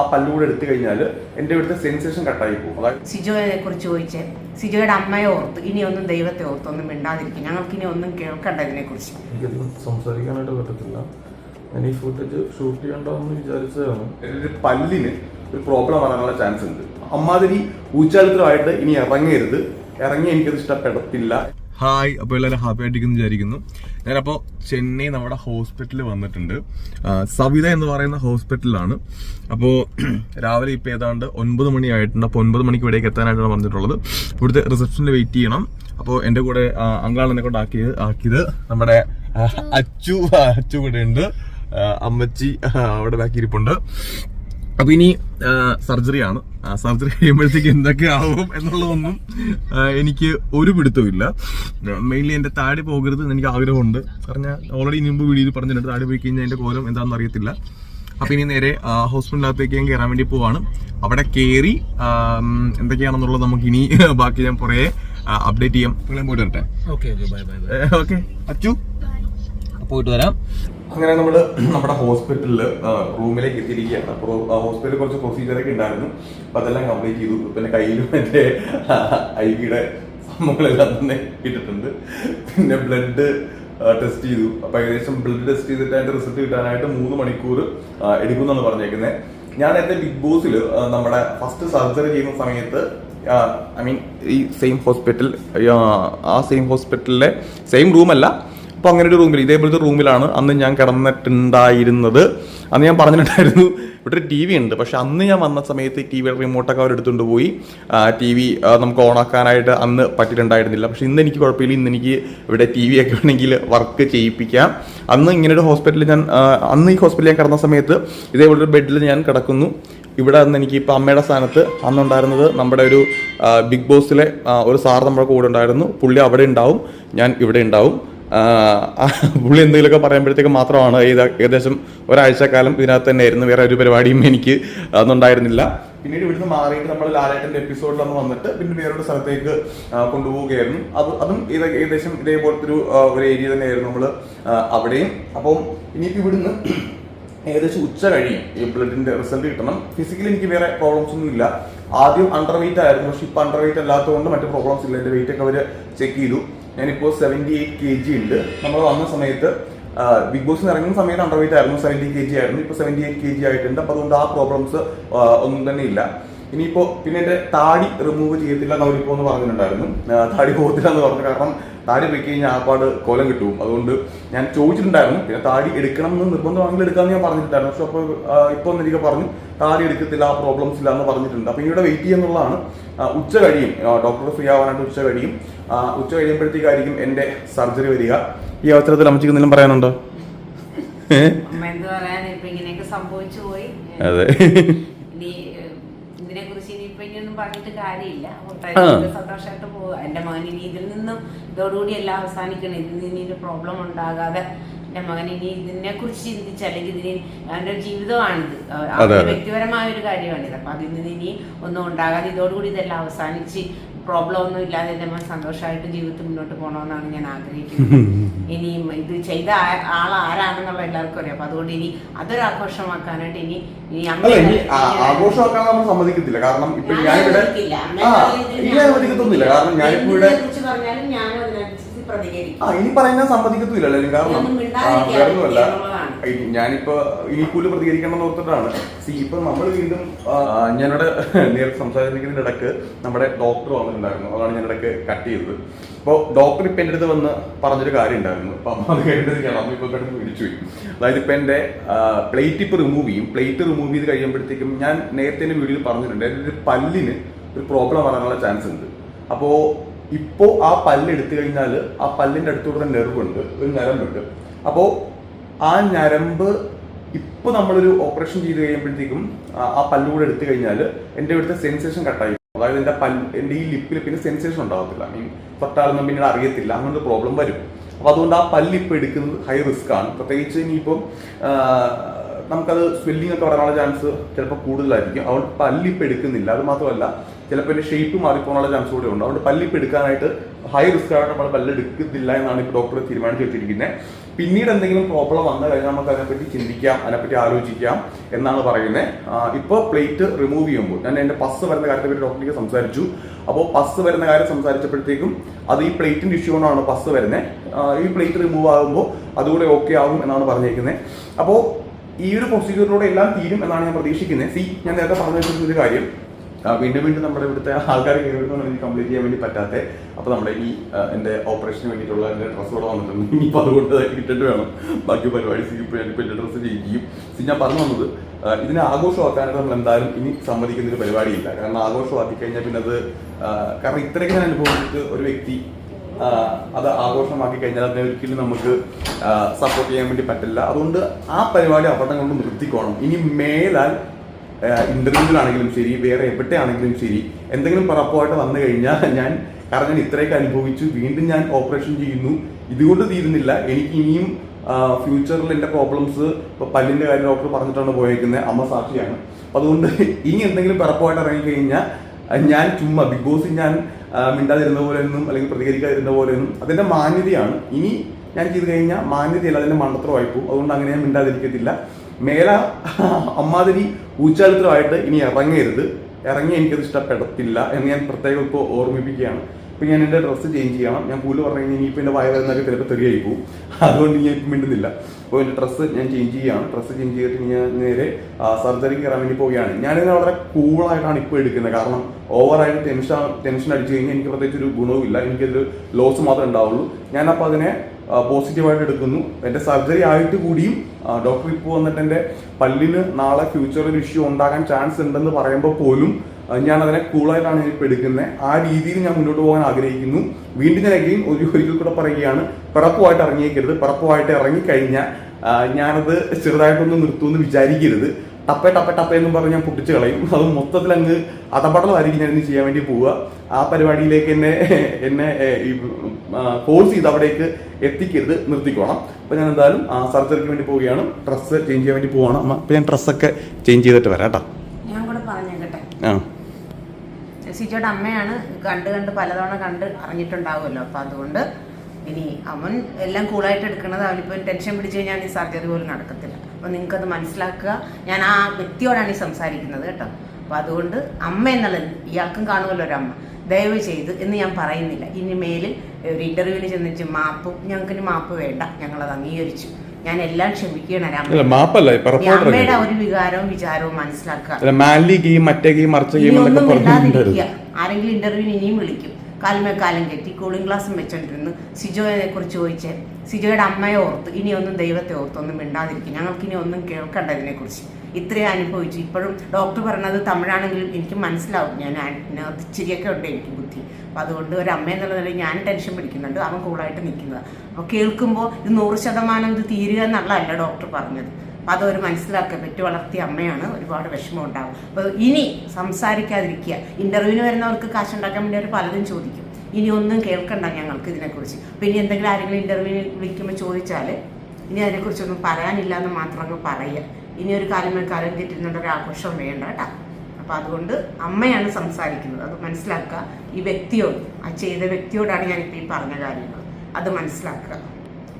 ആ പല്ലുകൂടെ എടുത്തു കഴിഞ്ഞാൽ എന്റെ ഇവിടുത്തെ സെൻസേഷൻ കട്ടായി പോകും. അതായത് സിജോയെ കുറിച്ച് ചോദിച്ച് സിജോയുടെ അമ്മയെ ഓർത്ത് ഇനിയൊന്നും ഒന്നും ദൈവത്തെ ഓർത്ത് ഒന്നും മിണ്ടാതിരിക്കും. ഞങ്ങൾക്ക് ഇനി ഒന്നും കേൾക്കണ്ട ഇതിനെ കുറിച്ച് സംസാരിക്കാനായിട്ട് പറ്റത്തില്ല. ഞാൻ ഈ ഫുട്ടേജ് ഷൂട്ട് ചെയ്യണ്ടെന്ന് വിചാരിച്ചതാണ്. ഒരു പല്ലിന് ഒരു പ്രോബ്ലം വരാനുള്ള ചാൻസ് ഉണ്ട്. അമ്മാതിരി ഊച്ചാലിത്തരമായിട്ട് ഇനി ഇറങ്ങരുത്. ഇറങ്ങി എനിക്കത് ഇഷ്ടപ്പെടത്തില്ല. ഹായ് അപ്പോൾ എല്ലാവരും ഹാപ്പി ആയിട്ടിരിക്കുന്നു വിചാരിക്കുന്നു. ഞാനപ്പോൾ ചെന്നൈ നമ്മുടെ ഹോസ്പിറ്റലിൽ വന്നിട്ടുണ്ട്. സവിത എന്ന് പറയുന്ന ഹോസ്പിറ്റലിലാണ് അപ്പോൾ രാവിലെ ഇപ്പോൾ ഏതാണ്ട് ഒൻപത് മണി ആയിട്ടുണ്ട്. അപ്പോൾ ഒൻപത് മണിക്ക് ഇവിടേക്ക് എത്താനായിട്ടാണ് പറഞ്ഞിട്ടുള്ളത് ഇവിടുത്തെ റിസപ്ഷനിൽ വെയിറ്റ് ചെയ്യണം. അപ്പോൾ എന്റെ കൂടെ അങ്കാളെന്നെ കൊണ്ട് ആക്കിയത് ആക്കിയത് നമ്മുടെ അച്ചു അച്ചു കൂടെ ഉണ്ട് അമ്മച്ചി അവിടെ ബാക്കി ഇരിപ്പുണ്ട് അപ്പൊ ഇനി സർജറിയാണ് സർജറി കഴിയുമ്പോഴത്തേക്ക് എന്തൊക്കെ ആവും എന്നുള്ളതൊന്നും എനിക്ക് ഒരു പിടുത്തമില്ല മെയിൻലി എന്റെ താടി പോകരുത് എന്ന് എനിക്ക് ആഗ്രഹമുണ്ട്. കാരണം ഞാൻ ഓൾറെഡി മുമ്പ് വീഡിയോയിൽ പറഞ്ഞിട്ടുണ്ട് താടി പോയി കഴിഞ്ഞാൽ എന്റെ കോലം എന്താണെന്ന് അറിയത്തില്ല. അപ്പൊ ഇനി നേരെ ഹോസ്പിറ്റലിനകത്തേക്ക് ഞാൻ കയറാൻ വേണ്ടി പോവാണ്. അവിടെ കയറി എന്തൊക്കെയാണെന്നുള്ളത് നമുക്ക് ഇനി ബാക്കി ഞാൻ പുറകെ അപ്ഡേറ്റ് ചെയ്യാം. നിങ്ങളെ പോയിട്ട് വരട്ടെ. Okay okay bye bye bye. Okay. Achu? പോയിട്ട് വരാം. അങ്ങനെ നമ്മൾ നമ്മുടെ ഹോസ്പിറ്റലിൽ റൂമിലേക്ക് എത്തിയിരിക്കുകയാണ്. അപ്പോൾ ഹോസ്പിറ്റലിൽ കുറച്ച് പ്രൊസീജിയറൊക്കെ ഉണ്ടായിരുന്നു. അപ്പം അതെല്ലാം കംപ്ലീറ്റ് ചെയ്തു. പിന്നെ കയ്യിലും എന്റെ ഐ വിയുടെ സംഭവങ്ങളെല്ലാം തന്നെ ഇട്ടിട്ടുണ്ട്. പിന്നെ ബ്ലഡ് ടെസ്റ്റ് ചെയ്തു. അപ്പോൾ ഏകദേശം ബ്ലഡ് ടെസ്റ്റ് ചെയ്തിട്ട് അതിന്റെ റിസൾട്ട് കിട്ടാനായിട്ട് മൂന്ന് മണിക്കൂർ എടുക്കും എടുക്കുമെന്നാണ് പറഞ്ഞേക്കുന്നത് ഞാൻ എന്റെ ബിഗ് ബോസിൽ നമ്മുടെ ഫസ്റ്റ് സർജറി ചെയ്യുന്ന സമയത്ത് ഐ മീൻ ഈ സെയിം ഹോസ്പിറ്റൽ ആ സെയിം ഹോസ്പിറ്റലിലെ സെയിം റൂമല്ല അപ്പോൾ അങ്ങനെ ഒരു റൂമിൽ ഇതേപോലത്തെ റൂമിലാണ് അന്ന് ഞാൻ കിടന്നിട്ടുണ്ടായിരുന്നത്. അന്ന് ഞാൻ പറഞ്ഞിട്ടുണ്ടായിരുന്നു ഇവിടെ ഒരു ടി വി ഉണ്ട്. പക്ഷെ അന്ന് ഞാൻ വന്ന സമയത്ത് ടി വിയുടെ റിമോട്ടൊക്കെ അവർ എടുത്തുകൊണ്ട് പോയി. ടി വി നമുക്ക് ഓണാക്കാനായിട്ട് അന്ന് പറ്റിയിട്ടുണ്ടായിരുന്നില്ല. പക്ഷെ ഇന്ന് എനിക്ക് കുഴപ്പമില്ല. ഇന്ന് എനിക്ക് ഇവിടെ ടി വി ഒക്കെ വേണമെങ്കിൽ വർക്ക് ചെയ്യിപ്പിക്കാം. അന്ന് ഇങ്ങനെ ഒരു ഹോസ്പിറ്റലിൽ ഞാൻ അന്ന് ഈ ഹോസ്പിറ്റലിൽ ഞാൻ കിടന്ന സമയത്ത് ഇതേപോലൊരു ബെഡിൽ ഞാൻ കിടക്കുന്നു. ഇവിടെ അന്ന് എനിക്ക് ഇപ്പോൾ അമ്മയുടെ സ്ഥാനത്ത് അന്നുണ്ടായിരുന്നത് നമ്മുടെ ഒരു ബിഗ് ബോസിലെ ഒരു സാർ നമ്മുടെ കൂടെ ഉണ്ടായിരുന്നു. പുള്ളി അവിടെ ഉണ്ടാവും. ഞാൻ ഇവിടെ ഉണ്ടാവും. പുള്ളി എന്തെങ്കിലുമൊക്കെ പറയുമ്പോഴത്തേക്ക് മാത്രമാണ് ഇത് ഏകദേശം ഒരാഴ്ചക്കാലം ഇതിനകത്ത് തന്നെ ആയിരുന്നു വേറെ ഒരു പരിപാടിയും എനിക്ക് അന്നുണ്ടായിരുന്നില്ല പിന്നീട് ഇവിടുന്ന് മാറിയിട്ട് നമ്മൾ ലാലേട്ടന്റെ എപ്പിസോഡിലൊന്ന് വന്നിട്ട് പിന്നെ വേറൊരു സ്ഥലത്തേക്ക് കൊണ്ടുപോവുകയായിരുന്നു. അത് അതും ഇത് ഏകദേശം ഇതേപോലത്തെ ഒരു ഒരു ഏരിയ തന്നെയായിരുന്നു നമ്മൾ അവിടെയും. അപ്പം ഇനിയിപ്പോൾ ഇവിടുന്ന് ഏകദേശം ഉച്ച കഴിയും ഈ ബ്ലഡിന്റെ റിസൾട്ട് കിട്ടണം. ഫിസിക്കലി എനിക്ക് വേറെ പ്രോബ്ലംസ് ഒന്നും ഇല്ല. ആദ്യം അണ്ടർ വെയിറ്റ് ആയിരുന്നു. പക്ഷെ ഇപ്പം അണ്ടർ വെയിറ്റ് അല്ലാത്തതുകൊണ്ട് മറ്റു പ്രോബ്ലംസ് ഇല്ല. എന്റെ വെയിറ്റ് ഒക്കെ അവർ ചെക്ക് ചെയ്തു. ഞാനിപ്പോൾ സെവന്റി എയ്റ്റ് കെ ജി ഉണ്ട്. നമ്മൾ വന്ന സമയത്ത് ബിഗ് ബോസിന് ഇറങ്ങുന്ന സമയത്ത് അണ്ടർ വെയിറ്റ് ആയിരുന്നു സെവന്റി കെ ജി ആയിരുന്നു. ഇപ്പോൾ സെവന്റി എയ്റ്റ് കെ ജി ആയിട്ടുണ്ട്. അപ്പോൾ അതുകൊണ്ട് ആ പ്രോബ്ലംസ് ഒന്നും തന്നെ ഇല്ല. ഇനിയിപ്പോൾ പിന്നെ എന്റെ താടി റിമൂവ് ചെയ്യത്തില്ല എന്ന് അവരിപ്പോൾ ഒന്ന് പറഞ്ഞിട്ടുണ്ടായിരുന്നു. താടി പോകത്തില്ല എന്ന് പറഞ്ഞു. കാരണം താടി പോയി കഴിഞ്ഞാൽ ആപ്പാട് കോലം കിട്ടും. അതുകൊണ്ട് ഞാൻ ചോദിച്ചിട്ടുണ്ടായിരുന്നു പിന്നെ താടി എടുക്കണം എന്ന് നിർബന്ധമാണെങ്കിൽ എടുക്കാമെന്ന് ഞാൻ പറഞ്ഞിട്ടുണ്ടായിരുന്നു. പക്ഷെ അപ്പോൾ ഇപ്പോൾ ഒന്ന് എനിക്ക് പറഞ്ഞു താടി എടുക്കത്തില്ല ആ പ്രോബ്ലംസ് ഇല്ല എന്ന് പറഞ്ഞിട്ടുണ്ട്. അപ്പോൾ ഇവിടെ വെയിറ്റ് ചെയ്യുന്നുള്ളതാണ്. ഉച്ച കഴിയും. ഡോക്ടർ ഫ്രീ ആവാനായിട്ട് ഉച്ച കഴിയും. ഉച്ച കഴിയുമ്പോഴത്തേക്കായിരിക്കും എന്റെ സർജറി വരിക. ഈ അവസരത്തിൽ അമ്മച്ചിക്ക് എന്തെങ്കിലും പറയാനുണ്ടോ? അതെ. ഇതിനെ കുറിച്ച് ഇനിയിപ്പോ ഇനിയൊന്നും പറഞ്ഞിട്ട് കാര്യമില്ല. സന്തോഷമായിട്ട് പോവുക എന്റെ മകൻ ഇനി ഇതിൽ നിന്നും ഇതോടുകൂടി എല്ലാം അവസാനിക്കണം. ഇതിൽ നിന്ന് ഇനി ഒരു പ്രോബ്ലം ഉണ്ടാകാതെ എന്റെ മകൻ ഇനി ഇതിനെ കുറിച്ച് ചിന്തിച്ച് അല്ലെങ്കിൽ ഇതിന് അവന്റെ ഒരു ജീവിതമാണിത്. വ്യക്തിപരമായ ഒരു കാര്യമാണിത്. അപ്പൊ അതിൽ നിന്ന് ഇനി ഒന്നും ഉണ്ടാകാതെ ഇതോടുകൂടി ഇതെല്ലാം അവസാനിച്ച് പ്രോബ്ലം ഒന്നും ഇല്ലാതെ നമ്മൾ സന്തോഷമായിട്ട് ജീവിതത്തിൽ മുന്നോട്ട് പോകണമെന്നാണ് ഞാൻ ആഗ്രഹിക്കുന്നത്. ഇനിയും ഇത് ചെയ്ത ആൾ ആരാണെന്നുള്ള എല്ലാവർക്കും അറിയാം. അപ്പൊ അതുകൊണ്ട് ഇനി അതൊരു ആഘോഷമാക്കാനായിട്ട് ഇനി ഇനി ആഘോഷമാക്കാൻ നമ്മൾ സമ്മതിക്കത്തില്ല. കാരണം ഇപ്പൊ ഞാൻ ഇവിടെ പറഞ്ഞാലും ഞാനും ആ ഇനി പറയുന്ന സമ്മതിക്കത്തില്ലല്ലോ കാരണം വേറൊന്നുമല്ല. ഈ- ഞാനിപ്പോ ഇനി കൂടുതൽ പ്രതികരിക്കണം എന്ന് ഓർത്തിട്ടാണ്. സി ഇപ്പൊ നമ്മൾ വീണ്ടും ഞാനിവിടെ നേരത്തെ സംസാരിക്കുന്നതിന്റെ ഇടയ്ക്ക് നമ്മുടെ ഡോക്ടർ വന്നിട്ടുണ്ടായിരുന്നു അതാണ് ഞാൻ ഇടയ്ക്ക് കട്ട് ചെയ്തത്. അപ്പോൾ ഡോക്ടർ ഇപ്പൊ എന്റെ അടുത്ത് വന്ന് പറഞ്ഞൊരു കാര്യം ഉണ്ടായിരുന്നു. അപ്പൊ അമ്മ അത് കേട്ടിട്ട് അമ്മ ഇപ്പൊ കിടന്ന് വിളിച്ചു പോയി. അതായത് ഇപ്പൊ എന്റെ പ്ലേറ്റ് ഇപ്പൊ റിമൂവ് ചെയ്യും. പ്ലേറ്റ് റിമൂവ് ചെയ്ത് കഴിയുമ്പോഴത്തേക്കും ഞാൻ നേരത്തെ എന്റെ വീഡിയോയിൽ പറഞ്ഞിട്ടുണ്ട്. എന്റെ ഒരു പല്ലിന് ഒരു പ്രോബ്ലം വരാനുള്ള ചാൻസ് ഉണ്ട്. അപ്പോ ഇപ്പോ ആ പല്ല് എടുത്തു കഴിഞ്ഞാൽ ആ പല്ലിന്റെ അടുത്തൂടെ നെർവ് ഉണ്ട് ഒരു ഞരമ്പുണ്ട്. അപ്പോൾ ആ ഞരമ്പ് ഇപ്പൊ നമ്മളൊരു ഓപ്പറേഷൻ ചെയ്ത് കഴിയുമ്പോഴത്തേക്കും ആ പല്ലുകൂടെ പല്ല് കൂടെ എടുത്തു കഴിഞ്ഞാൽ എന്റെ ഇവിടുത്തെ സെൻസേഷൻ കട്ടായി. അതായത് എന്റെ പല്ല് എന്റെ ഈ ലിപ്പിൽ പിന്നെ സെൻസേഷൻ ഉണ്ടാകത്തില്ല മീൻ തൊട്ടാലൊന്നും പിന്നീട് അറിയത്തില്ല. അങ്ങനൊരു പ്രോബ്ലം വരും. അപ്പോൾ അതുകൊണ്ട് ആ പല്ല് ഇപ്പൊ എടുക്കുന്നത് ഹൈ റിസ്ക് ആണ്. പ്രത്യേകിച്ച് ഇനിയിപ്പം നമുക്കത് സ്വെല്ലിംഗ് ഒക്കെ വരാനുള്ള ചാൻസ് ചിലപ്പോൾ കൂടുതലായിരിക്കും. അതുകൊണ്ട് പല്ല് ഇപ്പോൾ എടുക്കുന്നില്ല. അത് മാത്രമല്ല ചിലപ്പോൾ എന്റെ ഷേപ്പ് മാറിപ്പോകാനുള്ള ചാൻസ് കൂടെ ഉണ്ട്. അതുകൊണ്ട് പല്ലിപ്പ് എടുക്കാനായിട്ട് ഹൈ റിസ്ക് ആയിട്ട് നമ്മൾ പല്ല് എടുക്കുന്നില്ല എന്നാണ് ഇപ്പോൾ ഡോക്ടർ തീരുമാനിച്ചു വെച്ചിരിക്കുന്നത് പിന്നീട് എന്തെങ്കിലും പ്രോബ്ലം വന്നു കഴിഞ്ഞാൽ നമുക്ക് അതിനെപ്പറ്റി ചിന്തിക്കാം അതിനെപ്പറ്റി ആലോചിക്കാം എന്നാണ് പറയുന്നത് ഇപ്പോൾ പ്ലേറ്റ് റിമൂവ് ചെയ്യുമ്പോൾ ഞാൻ എന്റെ പസ് വരുന്ന കാര്യത്തെ പറ്റി ഡോക്ടറിലേക്ക് സംസാരിച്ചു. അപ്പോൾ പസ് വരുന്ന കാര്യം സംസാരിച്ചപ്പോഴത്തേക്കും അത് ഈ പ്ലേറ്റിന്റെ ഇഷ്യൂ കൊണ്ടാണ് പസ് വരുന്നത് ഈ പ്ലേറ്റ് റിമൂവ് ആകുമ്പോൾ അതുകൂടെ ഓക്കെ ആകും എന്നാണ് പറഞ്ഞേക്കുന്നത് അപ്പോൾ ഈ ഒരു പ്രൊസീജിയറിലൂടെ എല്ലാം തീരും എന്നാണ് ഞാൻ പ്രതീക്ഷിക്കുന്നത് സി ഞാൻ നേരത്തെ പറഞ്ഞു വെച്ചിരുന്ന ഒരു കാര്യം. വീണ്ടും വീണ്ടും നമ്മുടെ ഇവിടുത്തെ ആൾക്കാർ കയറിയിട്ടാണ് എനിക്ക് കംപ്ലീറ്റ് ചെയ്യാൻ വേണ്ടി പറ്റാത്ത. അപ്പോൾ നമ്മുടെ ഈ എന്റെ ഓപ്പറേഷന് വേണ്ടിയിട്ടുള്ള എന്റെ ഡ്രസ്സ് കൂടെ വന്നിട്ടുണ്ട്. ഇനിയിപ്പോൾ അതുകൊണ്ട് ഇട്ടിട്ട് വേണം. ബാക്കി പരിപാടി ഇപ്പോൾ ഞാനിപ്പോൾ എന്റെ ഡ്രസ്സ് ചെയ്യും. സി ഞാൻ പറഞ്ഞു വന്നത് ഇതിനെ ആഘോഷമാക്കാനായിട്ട് നമ്മൾ എന്തായാലും ഇനി സമ്മതിക്കുന്ന ഒരു പരിപാടിയില്ല. കാരണം ആഘോഷമാക്കി കഴിഞ്ഞാൽ പിന്നെ അത് കാരണം ഇത്രയൊക്കെ ഞാൻ അനുഭവിച്ചിട്ട് ഒരു വ്യക്തി അത് ആഘോഷമാക്കി കഴിഞ്ഞാൽ അതിനെ ഒരിക്കലും നമുക്ക് സപ്പോർട്ട് ചെയ്യാൻ വേണ്ടി പറ്റില്ല. അതുകൊണ്ട് ആ പരിപാടി അവിടെ കൊണ്ട് നിർത്തിക്കോണം. ഇനി മേലാൽ ഇന്റർവ്യൂവിലാണെങ്കിലും ശരി വേറെ എവിടെയാണെങ്കിലും ശരി എന്തെങ്കിലും പറപ്പുമായിട്ട് വന്നു കഴിഞ്ഞാൽ ഞാൻ കാരണം ഞാൻ ഇത്രയൊക്കെ അനുഭവിച്ചു വീണ്ടും ഞാൻ ഓപ്പറേഷൻ ചെയ്യുന്നു. ഇതുകൊണ്ട് തീരുന്നില്ല. എനിക്ക് ഇനിയും ഫ്യൂച്ചറിൽ എന്റെ പ്രോബ്ലംസ് ഇപ്പോൾ പല്ലിന്റെ കാര്യം ഡോക്ടർ പറഞ്ഞിട്ടാണ് പോയേക്കുന്നത് അമ്മ സാക്ഷിയാണ്. അതുകൊണ്ട് ഇനി എന്തെങ്കിലും പറപ്പുമായിട്ട് ഇറങ്ങിക്കഴിഞ്ഞാൽ ഞാൻ ചുമ്മാ ബിഗ് ബോസിൽ ഞാൻ മിണ്ടാതിരുന്ന പോലെയൊന്നും അല്ലെങ്കിൽ പ്രതികരിക്കാതിരുന്ന പോലെയൊന്നും അതിന്റെ മാന്യതയാണ്. ഇനി ഞാൻ ചെയ്ത് കഴിഞ്ഞാൽ മാന്യതയല്ല അതിന്റെ മണ്ടത്രമായിപ്പോൾ അതുകൊണ്ട് അങ്ങനെ ഞാൻ മിണ്ടാതിരിക്കത്തില്ല. മേല അമ്മാതിരി ഊച്ചാലിത്തരമായിട്ട് ഇനി ഇറങ്ങരുത്. ഇറങ്ങി എനിക്കത് ഇഷ്ടപ്പെടത്തില്ല എന്ന് ഞാൻ പ്രത്യേകം ഇപ്പോൾ ഓർമ്മിപ്പിക്കുകയാണ്. ഇപ്പം ഞാൻ എന്റെ ഡ്രസ്സ് ചേഞ്ച് ചെയ്യണം. ഞാൻ കൂടുതൽ പറഞ്ഞു കഴിഞ്ഞാൽ ഇനിയിപ്പോൾ എന്റെ വയറുന്നൊക്കെ ചിലപ്പോൾ തെറിയായി പോകും അതുകൊണ്ട് ഞാൻ ഇപ്പം മിണ്ടുന്നില്ല. അപ്പോൾ എന്റെ ഡ്രസ്സ് ഞാൻ ചേഞ്ച് ചെയ്യുകയാണ്. ഡ്രസ്സ് ചേഞ്ച് ചെയ്തിട്ട് ഞാൻ നേരെ സർജറിക്ക് കയറാൻ വേണ്ടി പോവുകയാണ്. ഞാനിത് വളരെ കൂളായിട്ടാണ് ഇപ്പോൾ എടുക്കുന്നത്. കാരണം ഓവറായിട്ട് ടെൻഷൻ ടെൻഷൻ അടിച്ചു കഴിഞ്ഞാൽ എനിക്ക് പ്രത്യേകിച്ച് ഒരു ഗുണവുമില്ല. എനിക്കതിൽ ലോസ് മാത്രമേ ഉണ്ടാവുള്ളൂ. ഞാനപ്പോൾ അതിനെ പോസിറ്റീവായിട്ട് എടുക്കുന്നു. എന്റെ സർജറി ആയിട്ട് കൂടിയും ഡോക്ടർ ഇപ്പോൾ വന്നിട്ട് എന്റെ പല്ലിന് നാളെ ഫ്യൂച്ചറിൽ ഇഷ്യൂ ഉണ്ടാകാൻ ചാൻസ് ഉണ്ടെന്ന് പറയുമ്പോൾ പോലും ഞാൻ അതിനെ കൂളായിട്ടാണ് ഇപ്പോൾ എടുക്കുന്നത്. ആ രീതിയിൽ ഞാൻ മുന്നോട്ട് പോകാൻ ആഗ്രഹിക്കുന്നു. വീണ്ടും ഞാൻ അഗെയിൻ ഒരു ഒരിക്കൽ കൂടെ പറയുകയാണ്. പിറപ്പുമായിട്ട് ഇറങ്ങിയേക്കരുത്. പിറപ്പുമായിട്ട് ഇറങ്ങിക്കഴിഞ്ഞാൽ ഞാനത് ചെറുതായിട്ടൊന്ന് നിർത്തുമെന്ന് വിചാരിക്കരുത്. ടപ്പേ ടപ്പേ ടപ്പേ എന്നും പറഞ്ഞ് ഞാൻ പൊട്ടിച്ച് കളയും. അത് മൊത്തത്തിൽ അങ്ങ് അതപടലമായിരിക്കും ഞാൻ ചെയ്യാൻ വേണ്ടി പോവുക. ആ പരിപാടിയിലേക്ക് എന്നെ എന്നെ ഈ ഫോഴ്സ് ചെയ്ത് അവിടേക്ക് എത്തിക്കരുത് നിർത്തിക്കോണം. അപ്പം ഞാൻ എന്തായാലും ആ സർജറിക്ക് വേണ്ടി പോവുകയാണ്. ഡ്രസ്സ് ചേഞ്ച് ചെയ്യാൻ വേണ്ടി പോവുകയാണ് അമ്മ അപ്പൊ ഞാൻ ഡ്രസ്സൊക്കെ ചേഞ്ച് ചെയ്തിട്ട് വരാം കേട്ടോ. ഞാൻ കൂടെ പറഞ്ഞേക്കട്ടെ? ആ. സിജോയുടെ അമ്മയാണ് കണ്ട് കണ്ട് പലതവണ കണ്ട് അറിഞ്ഞിട്ടുണ്ടാവുമല്ലോ. അപ്പൊ അതുകൊണ്ട് ഇനി അവൻ എല്ലാം കൂളായിട്ട് എടുക്കണത് അവനിപ്പോൾ ടെൻഷൻ പിടിച്ചു കഴിഞ്ഞാൽ ഈ സർജറി പോലും നടക്കത്തില്ല. അപ്പൊ നിങ്ങൾക്കത് മനസ്സിലാക്കുക. ഞാൻ ആ വ്യക്തിയോടാണ് ഈ സംസാരിക്കുന്നത് കേട്ടോ. അപ്പൊ അതുകൊണ്ട് അമ്മ എന്നുള്ളത് ഇയാൾക്കും കാണുമല്ലോ ഒരു അമ്മ ദയവ് ചെയ്ത് എന്ന് ഞാൻ പറയുന്നില്ല. ഇനി മേലിൽ ഒരു ഇന്റർവ്യൂവിന് ചെന്നിട്ട് മാപ്പും ഞങ്ങൾക്ക് മാപ്പ് വേണ്ട. ഞങ്ങളത് അംഗീകരിച്ചു. ഞാൻ എല്ലാം ക്ഷമിക്കണം അമ്മയുടെ ഒരു വികാരവും വിചാരവും മനസ്സിലാക്കുക. ആരെങ്കിലും ഇന്റർവ്യൂവിന് ഇനിയും വിളിക്കും. കാലുമേ കാലം കെട്ടി കൂളിംഗ് ഗ്ലാസും വെച്ചോണ്ടിരുന്ന്. സിജോയെ കുറിച്ച് ചോദിച്ച് സിജോയുടെ അമ്മയെ ഓർത്ത് ഇനിയൊന്നും ദൈവത്തെ ഓർത്ത് ഒന്നും മിണ്ടാതിരിക്കും. ഞങ്ങൾക്ക് ഇനി ഒന്നും കേൾക്കണ്ട ഇതിനെക്കുറിച്ച്. ഇത്രയും അനുഭവിച്ചു. ഇപ്പോഴും ഡോക്ടർ പറഞ്ഞത് തമിഴാണെങ്കിലും എനിക്ക് മനസ്സിലാവും. ഞാൻ ഇച്ചിരിയൊക്കെ ഉണ്ട് എനിക്ക് ബുദ്ധി. അപ്പം അതുകൊണ്ട് ഒരു അമ്മ എന്നുള്ള നിലയിൽ ഞാൻ ടെൻഷൻ പിടിക്കുന്നുണ്ട്. അവൻ കൂളായിട്ട് നിൽക്കുന്നത്. അപ്പോൾ കേൾക്കുമ്പോൾ ഇത് നൂറ് ശതമാനം ഇത് തീരുക എന്നുള്ളതല്ല ഡോക്ടർ പറഞ്ഞത്. അപ്പം അതൊരു മനസ്സിലാക്കുക പെറ്റു വളർത്തിയ അമ്മയാണ് ഒരുപാട് വിഷമം ഉണ്ടാവും അപ്പോൾ ഇനി സംസാരിക്കാതിരിക്കുക. ഇന്റർവ്യൂവിന് വരുന്നവർക്ക് കാശുണ്ടാക്കാൻ വേണ്ടി അവർ പലതും ചോദിക്കും. ഇനി ഒന്നും കേൾക്കണ്ട ഞങ്ങൾക്ക് ഇതിനെക്കുറിച്ച്. പിന്നെ എന്തെങ്കിലും ആരെങ്കിലും ഇന്റർവ്യൂവിന് വിളിക്കുമ്പോൾ ചോദിച്ചാൽ ഇനി അതിനെക്കുറിച്ചൊന്നും പറയാനില്ല എന്ന് മാത്രം അങ്ങ് പറയുക. ഇനി ഒരു കാലം കാലം തെറ്റിരുന്നുണ്ട് ഒരു ആഘോഷം വേണ്ട കേട്ടോ. അപ്പം അതുകൊണ്ട് അമ്മയാണ് സംസാരിക്കുന്നത്. അത് മനസ്സിലാക്കുക. ഈ വ്യക്തിയോട് ആ ചെയ്ത വ്യക്തിയോടാണ് ഞാനിപ്പോൾ ഈ പറഞ്ഞ കാര്യങ്ങൾ. അത് മനസ്സിലാക്കുക.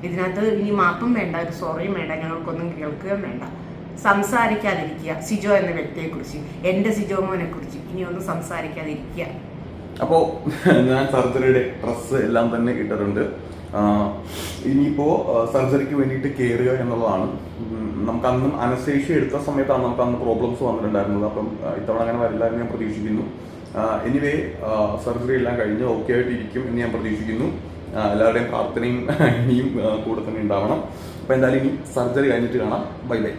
ഇതിനകത്ത് ഇനി മാപ്പും വേണ്ട ഒരു സോറിയും വേണ്ട ഞങ്ങൾക്കൊന്നും കേൾക്കുകയും വേണ്ട. സംസാരിക്കാതിരിക്കുക. സിജോ എന്ന വ്യക്തിയെ കുറിച്ച് എന്റെ സിജോ മോനെ കുറിച്ച് ഇനി ഒന്നും സംസാരിക്കാതിരിക്കുക. അപ്പോ ഞാൻ സർജറിയുടെ ഡ്രസ്സ് എല്ലാം തന്നെ ഇട്ടിട്ടുണ്ട്. ഇനിയിപ്പോ സർജറിക്ക് വേണ്ടിയിട്ട് കയറുക എന്നുള്ളതാണ്. നമുക്ക് അന്നും അനശേഷി എടുത്ത സമയത്താണ് നമുക്ക് അന്ന് പ്രോബ്ലംസ് വന്നിട്ടുണ്ടായിരുന്നത്. അപ്പം ഇത്തവണ അങ്ങനെ വരില്ല എന്ന് ഞാൻ പ്രതീക്ഷിക്കുന്നു. എനിവേ സർജറി എല്ലാം കഴിഞ്ഞ് ഓക്കെ ആയിട്ടിരിക്കും എന്ന് ഞാൻ പ്രതീക്ഷിക്കുന്നു. എല്ലാവരുടെയും പ്രാർത്ഥനയും ഇനിയും കൂടെ തന്നെ ഉണ്ടാവണം. അപ്പോൾ എന്തായാലും ഇനി സർജറി കഴിഞ്ഞിട്ട് കാണാം. Bye bye.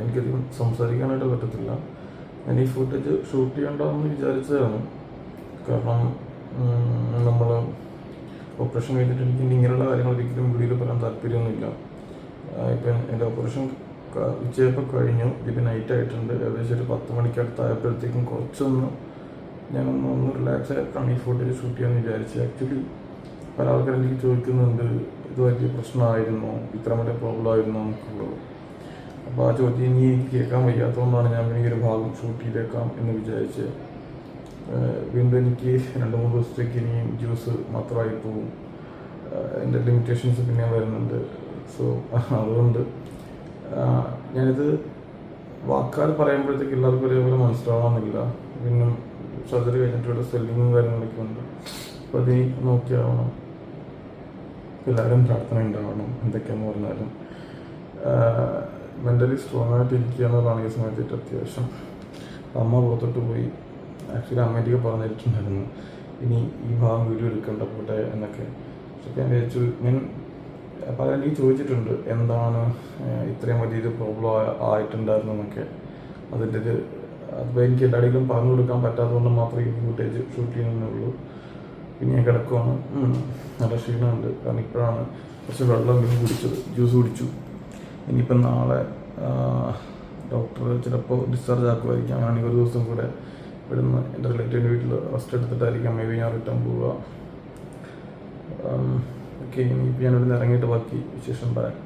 എനിക്കധികം സംസാരിക്കാനായിട്ട് പറ്റത്തില്ല. ഞാൻ ഈ ഫുട്ടേജ് ഷൂട്ട് ചെയ്യണ്ടെന്ന് വിചാരിച്ചതാണ്. കാരണം നമ്മൾ ഓപ്പറേഷൻ കഴിഞ്ഞിട്ട് എനിക്ക് ഇങ്ങനെയുള്ള കാര്യങ്ങൾ ഒരിക്കലും വീഡിയോയിൽ പറയാൻ താല്പര്യമൊന്നുമില്ല. ഇപ്പം എന്റെ ഓപ്പറേഷൻ ഉച്ചയപ്പോൾ കഴിഞ്ഞു. ഇപ്പം നൈറ്റ് ആയിട്ടുണ്ട്. ഏകദേശം ഒരു പത്ത് മണിക്കടുത്തായപ്പോഴത്തേക്കും കുറച്ചൊന്ന് ഞാനൊന്ന് ഒന്ന് റിലാക്സ് ആയിട്ടാണ് ഈ ഫോട്ടോയിൽ ഷൂട്ട് ചെയ്യാമെന്ന് വിചാരിച്ചത് ആക്ച്വലി പല ആൾക്കാരും എനിക്ക് ചോദിക്കുന്നുണ്ട് ഇത് വലിയ പ്രശ്നമായിരുന്നു? ഇത്ര വലിയ പ്രോബ്ലം ആയിരുന്നു? എന്നൊക്കെയുള്ളത് അപ്പോൾ ആ ചോദ്യം ഇനി എനിക്ക് കേൾക്കാൻ വയ്യാത്തതുകൊണ്ടാണ് ഞാൻ ഈ ഒരു ഭാഗം ഷൂട്ട് ചെയ്തേക്കാം എന്ന് വിചാരിച്ച്. വീണ്ടും എനിക്ക് രണ്ട് മൂന്ന് ദിവസത്തേക്ക് ഇനിയും ജ്യൂസ് മാത്രമായി പോകും എന്റെ ലിമിറ്റേഷൻസ് പിന്നെ വരുന്നുണ്ട്. സോ അതുകൊണ്ട് ഞാനിത് വാക്കാൽ പറയുമ്പോഴത്തേക്ക് എല്ലാവർക്കും ഒരേപോലെ മനസ്സിലാവണമെന്നില്ല പിന്നെ സർജറി കഴിഞ്ഞിട്ടുള്ള സെല്ലിങ്ങും കാര്യങ്ങളൊക്കെ ഉണ്ട്. അപ്പോൾ അത് നോക്കിയാവണം. എല്ലാവരും പ്രാർത്ഥന ഉണ്ടാവണം എന്തൊക്കെയാന്ന് പറഞ്ഞാലും. മെന്റലി സ്ട്രോങ് ആയിട്ട് ഇരിക്കുക എന്നുള്ളതാണ് ഈ സമയത്ത് ഏറ്റവും അത്യാവശ്യം. അമ്മ പുറത്തോട്ട് പോയി. ആക്ച്വലി അമ്മേന്റെയൊക്കെ പറഞ്ഞിട്ടുണ്ടായിരുന്നു. ഇനി ഈ ഭാഗം വീഡിയോ എടുക്കണ്ട പോട്ടെ എന്നൊക്കെ. പക്ഷെ ഞാൻ വിചാരിച്ചു ഞാൻ പലരും എനിക്ക് ചോദിച്ചിട്ടുണ്ട് എന്താണ് ഇത്രയും വലിയൊരു പ്രോബ്ലം ആയിട്ടുണ്ടായിരുന്നെന്നൊക്കെ അതിന്റെ ഒരു അതിപ്പോൾ എനിക്ക് എല്ലാവരും പറഞ്ഞു കൊടുക്കാൻ പറ്റാത്തതുകൊണ്ട് മാത്രമേ ഈ ഫുട്ടേജ് ഷൂട്ട് ചെയ്യുന്നുള്ളൂ. പിന്നെ ഞാൻ കിടക്കുവാണ് നല്ല ക്ഷീണമുണ്ട്. കാരണം ഇപ്പോഴാണ് കുറച്ച് വെള്ളം പിന്നെ കുടിച്ചത്. ജ്യൂസ് കുടിച്ചു. ഇനിയിപ്പം നാളെ ഡോക്ടർ ചിലപ്പോൾ ഡിസ്ചാർജ് ആക്കുമായിരിക്കാം. അങ്ങനെയാണെങ്കിൽ ഒരു ദിവസം കൂടെ ഇവിടുന്ന് എന്റെ റിലേറ്റീവിന്റെ വീട്ടിൽ റെസ്റ്റ് എടുത്തിട്ടായിരിക്കാം. മേ ബി ഞാൻ റിട്ടേൺ പോവുക. ഓക്കെ ഇനിയിപ്പോൾ ഞാനിവിടുന്ന് ഇറങ്ങിയിട്ട് ബാക്കി വിശേഷം പറയാം.